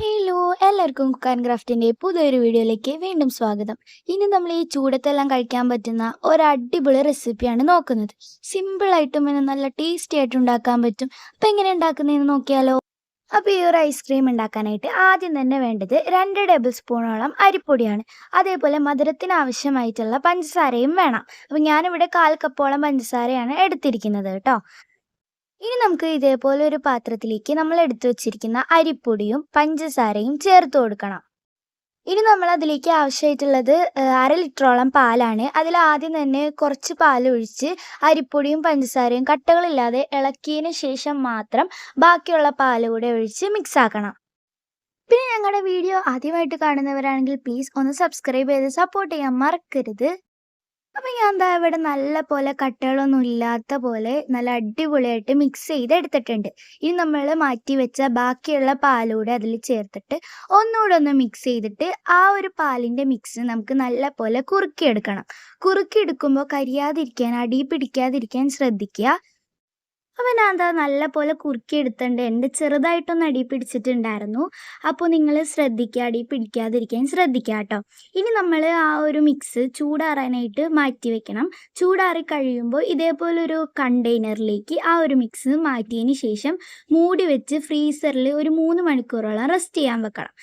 Hello എല്ലാവർക്കും cook and ക്രാഫ്റ്റിന്റെ പുതിയൊരു വീഡിയോയിലേക്ക് വീണ്ടും സ്വാഗതം. ഇനി നമ്മൾ ഈ ചൂടത്തെല്ലാം കഴിക്കാൻ പറ്റുന്ന ഒരു അടിപൊളി റെസിപ്പിയാണ് നോക്കുന്നത്. സിമ്പിളായിട്ടും പിന്നെ നല്ല ടേസ്റ്റി ആയിട്ട് ഉണ്ടാക്കാൻ പറ്റും. അപ്പം എങ്ങനെ ഉണ്ടാക്കുന്നതെന്ന് നോക്കിയാലോ? അപ്പോൾ ഈ ഒരു ഐസ്ക്രീം ഉണ്ടാക്കാനായിട്ട് ആദ്യം തന്നെ വേണ്ടത് രണ്ട് ടേബിൾ സ്പൂണോളം അരിപ്പൊടിയാണ്. അതേപോലെ മധുരത്തിന് ആവശ്യമായിട്ടുള്ള പഞ്ചസാരയും വേണം. അപ്പോൾ ഞാനിവിടെ കാൽ കപ്പോളം പഞ്ചസാരയാണ് എടുത്തിരിക്കുന്നത് കേട്ടോ. ഇനി നമുക്ക് ഇതേപോലെ ഒരു പാത്രത്തിലേക്ക് നമ്മൾ എടുത്തു വെച്ചിരിക്കുന്ന അരിപ്പൊടിയും പഞ്ചസാരയും ചേർത്ത് കൊടുക്കണം. ഇനി നമ്മൾ അതിലേക്ക് ആവശ്യമായിട്ടുള്ളത് അര ലിറ്ററോളം പാലാണ്. അതിൽ ആദ്യം തന്നെ കുറച്ച് പാൽ ഒഴിച്ച് അരിപ്പൊടിയും പഞ്ചസാരയും കട്ടകളില്ലാതെ ഇളക്കിയതിന് ശേഷം മാത്രം ബാക്കിയുള്ള പാൽ കൂടെ ഒഴിച്ച് മിക്സ് ആക്കണം. പിന്നെ ഞങ്ങളുടെ വീഡിയോ ആദ്യമായിട്ട് കാണുന്നവരാണെങ്കിൽ പ്ലീസ് ഒന്ന് സബ്സ്ക്രൈബ് ചെയ്ത് സപ്പോർട്ട് ചെയ്യാൻ മറക്കരുത്. അപ്പം ഞാൻ എന്താ ഇവിടെ നല്ല പോലെ കട്ടകളൊന്നും ഇല്ലാത്ത പോലെ നല്ല അടിപൊളിയായിട്ട് മിക്സ് ചെയ്ത് എടുത്തിട്ടുണ്ട് ഇനി നമ്മൾ മാറ്റി വെച്ച ബാക്കിയുള്ള പാലൂടെ അതിൽ ചേർത്തിട്ട് ഒന്നുകൂടെ ഒന്ന് മിക്സ് ചെയ്തിട്ട് ആ ഒരു പാലിന്റെ മിക്സ് നമുക്ക് നല്ല പോലെ കുറുക്കിയെടുക്കണം. കുറുക്കിയെടുക്കുമ്പോൾ കരിയാതിരിക്കാൻ അടി പിടിക്കാതിരിക്കാൻ ശ്രദ്ധിക്കുക. അപ്പം ഞാൻ എന്താ നല്ല പോലെ കുറുക്കിയെടുത്തിട്ടുണ്ട് എന്റെ ചെറുതായിട്ടൊന്ന് അടി പിടിച്ചിട്ടുണ്ടായിരുന്നു. അപ്പോൾ നിങ്ങൾ ശ്രദ്ധിക്കുക അടി പിടിക്കാതിരിക്കാൻ ശ്രദ്ധിക്കുക കേട്ടോ ഇനി നമ്മൾ ആ ഒരു മിക്സ് ചൂടാറാനായിട്ട് മാറ്റി വെക്കണം. ചൂടാറി കഴിയുമ്പോൾ ഇതേപോലൊരു കണ്ടെയ്നറിലേക്ക് ആ ഒരു മിക്സ് മാറ്റിയതിന് ശേഷം മൂടി വെച്ച് ഫ്രീസറിൽ ഒരു മൂന്ന് മണിക്കൂറോളം റെസ്റ്റ് ചെയ്യാൻ വെക്കണം.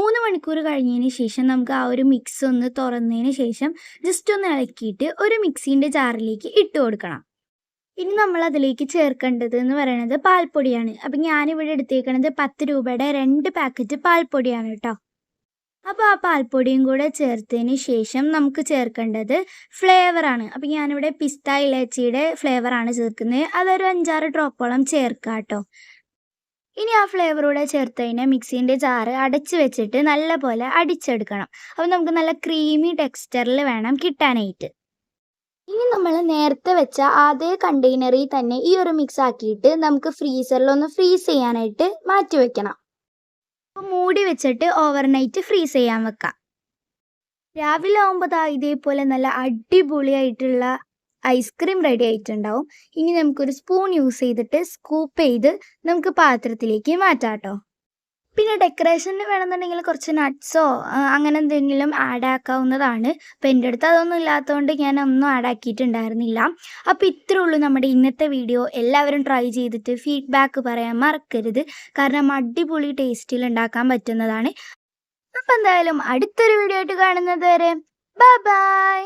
മൂന്ന് മണിക്കൂർ കഴിഞ്ഞതിന് ശേഷം നമുക്ക് ആ ഒരു മിക്സ് ഒന്ന് തുറന്നതിന് ശേഷം ജസ്റ്റ് ഒന്ന് ഇളക്കിയിട്ട് ഒരു മിക്സീന്റെ ജാറിലേക്ക് ഇട്ട് കൊടുക്കണം. ഇനി നമ്മൾ അതിലേക്ക് ചേർക്കേണ്ടത് എന്ന് പറയുന്നത് പാൽപ്പൊടിയാണ്. അപ്പം ഞാനിവിടെ എടുത്തേക്കണത് പത്ത് രൂപയുടെ രണ്ട് പാക്കറ്റ് പാൽപ്പൊടിയാണ് കേട്ടോ അപ്പോൾ ആ പാൽപ്പൊടിയും കൂടെ ചേർത്തതിന് ശേഷം നമുക്ക് ചേർക്കേണ്ടത് ഫ്ലേവറാണ് അപ്പം ഞാനിവിടെ പിസ്ത ഇലച്ചിയുടെ ഫ്ലേവറാണ് ചേർക്കുന്നത്. അതൊരു അഞ്ചാറ് ഡ്രോപ്പോളം ചേർക്കാം കേട്ടോ ഇനി ആ ഫ്ലേവറൂടെ കഴിഞ്ഞാൽ മിക്സീന്റെ ജാറ് അടച്ച് വെച്ചിട്ട് നല്ലപോലെ അടിച്ചെടുക്കണം. അപ്പം നമുക്ക് നല്ല ക്രീമി ടെക്സ്ചറിൽ വേണം കിട്ടാനായിട്ട്. ഇനി നമ്മൾ നേരത്തെ വെച്ച അതേ കണ്ടെയ്നറിൽ തന്നെ ഈ ഒരു മിക്സ് ആക്കിയിട്ട് നമുക്ക് ഫ്രീസറിൽ ഒന്ന് ഫ്രീസ് ചെയ്യാനായിട്ട് മാറ്റി വെക്കണം. മൂടി വെച്ചിട്ട് ഓവർനൈറ്റ് ഫ്രീസ് ചെയ്യാൻ വെക്കാം. രാവിലെ ആകുമ്പോൾ ഇതേപോലെ നല്ല അടിപൊളിയായിട്ടുള്ള ഐസ്ക്രീം റെഡി ആയിട്ടുണ്ടാവും. ഇനി നമുക്കൊരു സ്പൂൺ യൂസ് ചെയ്തിട്ട് സ്കൂപ്പ് ചെയ്ത് നമുക്ക് പാത്രത്തിലേക്ക് മാറ്റാം കേട്ടോ പിന്നെ ഡെക്കറേഷന് വേണമെന്നുണ്ടെങ്കിൽ കുറച്ച് നട്ട്സോ അങ്ങനെ എന്തെങ്കിലും ആഡ് ആക്കാവുന്നതാണ്. അപ്പോൾ എന്റെ അടുത്ത് അതൊന്നും ഇല്ലാത്തതുകൊണ്ട് ഞാൻ ഒന്നും ആഡ് ആക്കിയിട്ടുണ്ടായിരുന്നില്ല. അപ്പോൾ ഇത്രേ ഉള്ളൂ നമ്മുടെ ഇന്നത്തെ വീഡിയോ എല്ലാവരും ട്രൈ ചെയ്തിട്ട് ഫീഡ്ബാക്ക് പറയാൻ മറക്കരുത്. കാരണം അടിപൊളി ടേസ്റ്റിൽ ഉണ്ടാക്കാൻ പറ്റുന്നതാണ്. അപ്പം എന്തായാലും അടുത്തൊരു വീഡിയോ ആയിട്ട് കാണുന്നത് വരെ ബൈ